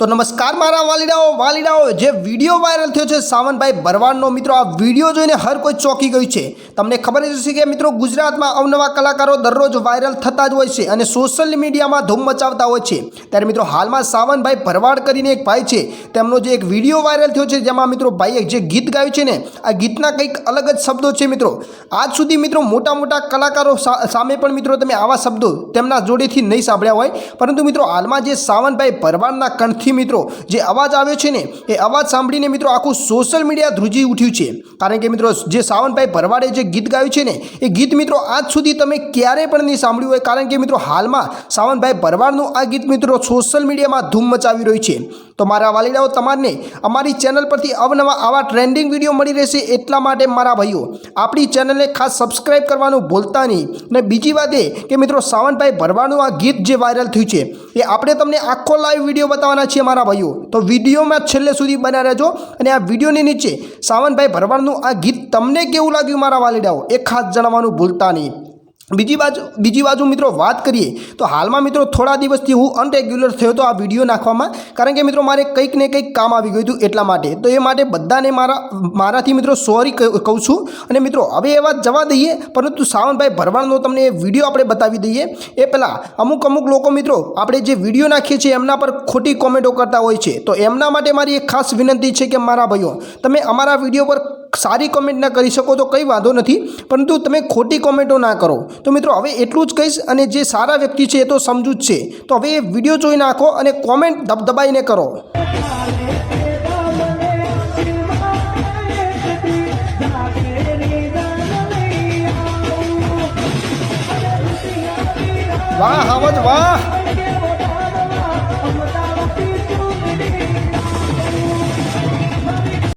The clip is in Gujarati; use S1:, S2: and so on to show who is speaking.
S1: તો નમસ્કાર મારા વાલીડાઓ વાલીડાઓ, જે વીડિયો વાયરલ થયો છે સાવનભાઈ ભરવાડનો મિત્રો આ વીડિયો જોઈને હર કોઈ ચોંકી ગયું છે. તમને ખબર જ હશે કે મિત્રો ગુજરાતમાં અવનવા કલાકારો દરરોજ વાયરલ થતા જ હોય છે અને સોશિયલ મીડિયામાં ધૂમ મચાવતા હોય છે. ત્યારે મિત્રો હાલમાં સાવનભાઈ ભરવાડ કરીને એક ભાઈ છે, તેમનો જે એક વીડિયો વાયરલ થયો છે, જેમાં મિત્રો ભાઈએ જે ગીત ગાયું છે ને, આ ગીતના કંઈક અલગ જ શબ્દો છે મિત્રો. આજ સુધી મિત્રો મોટા મોટા કલાકારો સામે પણ મિત્રો તમે આવા શબ્દો તેમના જોડેથી નહીં સાંભળ્યા હોય. પરંતુ મિત્રો હાલમાં જે સાવનભાઈ ભરવાડના કંઠથી મિત્રો. જે અવાજ આવ્યો છે ને, એ અવાજ સાંભળીને મિત્રો આખું સોશિયલ મીડિયા ધ્રુજી ઉઠ્યું છે. કારણ કે મિત્રો, જે સાવનભાઈ ભરવાડે જે ગીત ગાયું છે ને, એ ગીત મિત્રો આજ સુધી તમે ક્યારેય પણ નહીં સાંભળ્યું હોય. કારણ કે મિત્રો, હાલમાં સાવનભાઈ ભરવાડનું આ ગીત મિત્રો સોશિયલ મીડિયામાં ધૂમ મચાવી રહ્યું છે. તો મારા વાલીડાઓ, તમારને અમારી ચેનલ પરથી અવનવા આવા ટ્રેન્ડિંગ વીડિયો મળી રહેશે એટલા માટે મારા ભાઈઓ, આપણી ચેનલને ખાસ સબસ્ક્રાઈબ કરવાનું ભૂલતા નહીં. અને બીજી વાત એ કે મિત્રો, સાવનભાઈ ભરવાડનું આ ગીત જે વાયરલ થયું છે, એ આપણે તમને આખો લાઈવ વીડિયો બતાવવાના છીએ મારા ભાઈઓ. તો વિડીયોમાં છેલ્લે સુધી બન્યા રહેજો અને આ વિડીયોની નીચે સાવનભાઈ ભરવાડનું આ ગીત તમને કેવું લાગ્યું મારા વાલીડાઓ? એ ખાસ જણાવવાનું ભૂલતા નહીં. બીજી બાજુ બીજી બાજુ મિત્રો વાત કરીએ તો હાલમાં મિત્રો થોડા દિવસથી હું અનરેગ્યુલર થયો હતો આ વીડિયો નાખવામાં, કારણ કે મિત્રો મારે કંઈક ને કંઈક કામ આવી ગયું હતું એટલા માટે. તો એ માટે બધાને મારા મારાથી મિત્રો સોરી કહું છું. અને મિત્રો હવે એ વાત જવા દઈએ, પરંતુ સાવનભાઈ ભરવાડનો તમને એ વીડિયો આપણે બતાવી દઈએ. એ પહેલાં અમુક અમુક લોકો મિત્રો આપણે જે વીડિયો નાખીએ છીએ એમના પર ખોટી કોમેન્ટો કરતા હોય છે. તો એમના માટે મારી એક ખાસ વિનંતી છે કે મારા ભાઈઓ, તમે અમારા વીડિયો પર સારી કોમેન્ટ ના કરી શકો તો કંઈ વાંધો નથી, પરંતુ તમે ખોટી કોમેન્ટો ના કરો. તો મિત્રો, હવે એટલું જ કહીશ અને જે સારા વ્યક્તિ છે એ તો સમજુ જ છે. તો હવે એ વીડિયો જોઈ નાખો અને કોમેન્ટ દબદબાઈને કરો. વાહ હવજ વાહ!